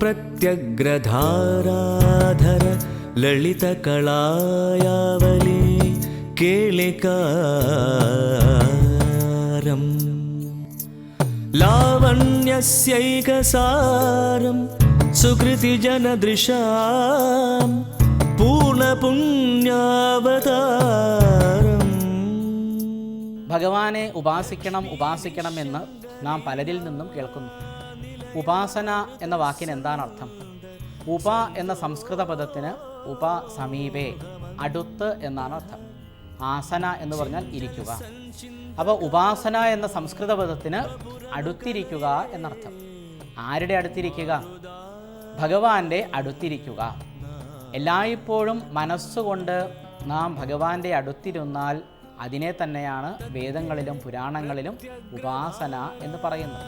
प्रत्यग्रधाराधर ललितकलायावली केलिकारम् लावण्यस्यैकसारं सुकृतिजनदृशां पूर्णपुण्यावतारम् ഭഗവാനെ ഉപാസിക്കണം ഉപാസിക്കണം എന്ന് നാം പലരിൽ നിന്നും കേൾക്കുന്നു ഉപാസന എന്ന വാക്കിന് എന്താണ് അർത്ഥം? ഉപ എന്ന സംസ്കൃത പദത്തിന് ഉപ സമീപേ അടുത്ത് എന്നാണ് അർത്ഥം. ആസന എന്ന് പറഞ്ഞാൽ ഇരിക്കുക. അപ്പോൾ ഉപാസന എന്ന സംസ്കൃത പദത്തിന് അടുത്തിരിക്കുക എന്നർത്ഥം. ആരുടെ അടുത്തിരിക്കുക? ഭഗവാന്റെ അടുത്തിരിക്കുക. എല്ലായ്പ്പോഴും മനസ്സുകൊണ്ട് നാം ഭഗവാന്റെ അടുത്തിരുന്നാൽ അതിനെ തന്നെയാണ് വേദങ്ങളിലും പുരാണങ്ങളിലും ഉപാസന എന്ന് പറയുന്നത്.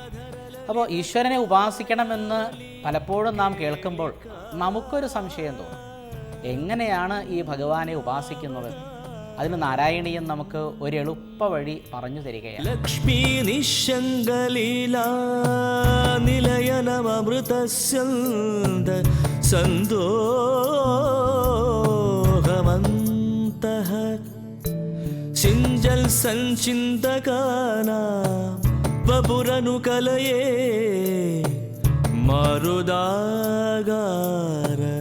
അപ്പോൾ ഈശ്വരനെ ഉപാസിക്കണമെന്ന് പലപ്പോഴും നാം കേൾക്കുമ്പോൾ നമുക്കൊരു സംശയം തോന്നും. എങ്ങനെയാണ് ഈ ഭഗവാനെ ഉപാസിക്കുന്നത്? അതിന് നാരായണീയം നമുക്ക് ഒരു എളുപ്പ വഴി പറഞ്ഞു തരികയാണ്. ലക്ഷ്മി നിശങ്കലീലാനിലയനമൃത സന്തോഹമന്ത. ചിഞ്ചൽ സഞ്ചിന്തകാനാം వబురను కలయే మారుదాగారా